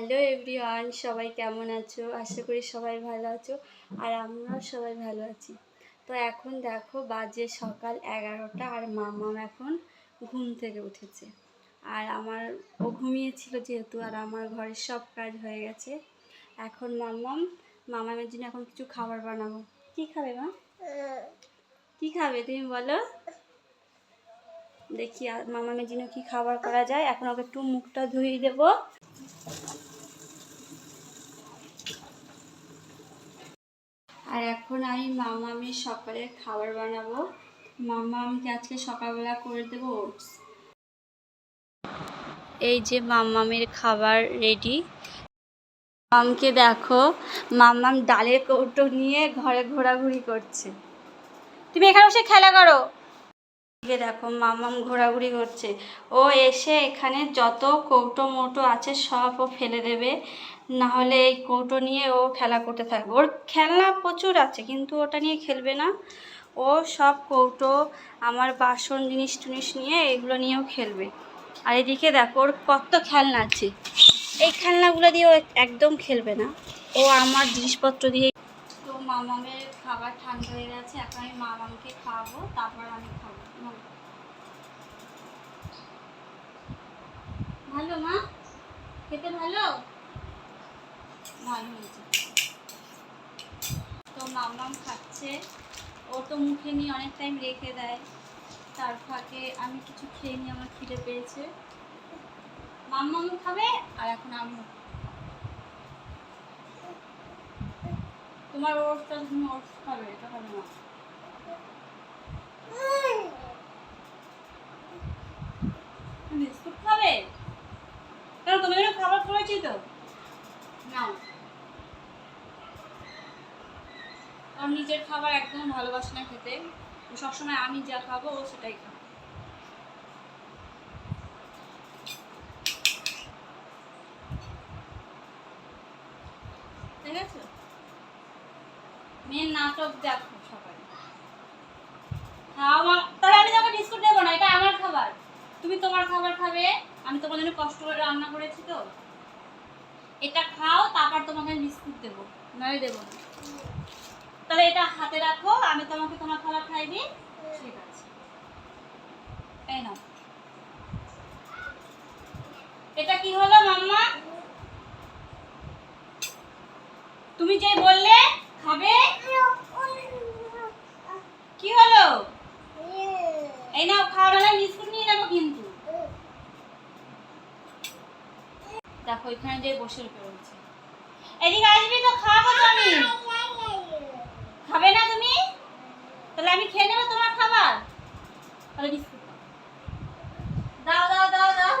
Hello everyone, সবাই কেমন আছো? আশা করি সবাই ভালো আছো আর আমরাও সবাই ভালো আছি। তো এখন দেখো বাজে সকাল এগারোটা আর মামাম এখন ঘুম থেকে উঠেছে। আর আমার, ও ঘুমিয়েছিল যেহেতু আর আমার ঘরের সব কাজ হয়ে গেছে। এখন মামাম, মামামের জন্য এখন কিছু খাবার বানাবো। কি খাবে মা? কি খাবে তুমি বলো? দেখি মামামের জন্য কি খাবার করা যায়? এখন ওকে একটু মুখটা ধুয়ে দেবো। আর এখন আমি মামামের সকালের খাবার বানাবো। মামামকে আজকে সকালবেলা করে দেবো এই যে মামামের খাবার রেডি। মামকে দেখো, মামাম ডালের কৌটো নিয়ে ঘরে ঘোরাঘুরি করছে। তুমি এখানে বসে খেলা করো। দেখো মামাম ঘোরাঘুরি করছে। ও এসে এখানে যত কৌটো মৌটো আছে সব ও ফেলে দেবে। না হলে এই কৌটো নিয়ে ও খেলা করতে থাকবে। ওর খেলনা প্রচুর আছে, কিন্তু ওটা নিয়ে খেলবে না। ও সব কৌটো, আমার বাসন জিনিস টুনিস নিয়ে এগুলো নিয়েও খেলবে। আর এদিকে দেখো ওর কত খেলনা আছে। এই খেলনাগুলো দিয়ে ও একদম খেলবে না। ও আমার জিনিসপত্র দিয়ে মামামের খাবার ঠান্ডা হয়ে গেছে, এখন আমি মামামকে খাওয়াবো, তারপর আমি খাব। ভালো। মা? খেতে ভালো? ভালো হয়েছে। তো মামাম খাচ্ছে, ও তো মুখে নিয়ে অনেক টাইম রেখে দেয়। তার ফাঁকে আমি কিছু খেয়ে নিয়ে আমার খিদে পেয়েছে। মাম্মাম খাবে, আর এখন আমি তোমার ওটসটা তুমি খাবে এটা খাবে না। খাবে? খাবার তো? নিজের খাবার একদম ভালোবাসে না খেতে। সবসময় আমি যা খাব ও সেটাই খাবে ঠিক আছে মেয়ের নাটক দেখো সকালে খাওয়া, তাহলে আমি তোমাকে বিস্কুট দেবো না, এটা আমার খাবার। তুমি তোমার খাবার খাবে, আমি তোমার জন্য কষ্ট করে রান্না করেছি তো। এটা খাও, তারপর তোমাকে বিস্কুট দেবো নয় দেবো না। তাহলে এটা হাতে রাখো, আমি তোমাকে তোমার খাবার খাই দিই, ঠিক আছে। এই নাও এটা কি হলো মাম্মা তুমি যে বললে খাবে কি হলো এই নাও খাওয়ার বেলায় বিস্কুট নিয়ে যাব কিন্তু দেখো, এখানে যে বসে রয়েছে এদিকে আসবি তো খাব তুমি খাবে না তুমি? তাহলে আমি খেয়ে নেব তোমার খাবার। তাহলে বিস্কুট দাও দাও দাও দাও।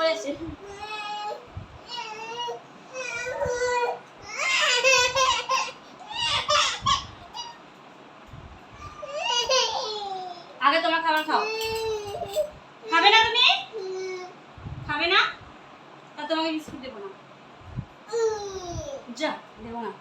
করেছে। আগে তোমার খাবার খাও। খাবে না তুমি? খাবে না? তা তোমাকে বিস্কুট দেবো না। যা, দেবো না।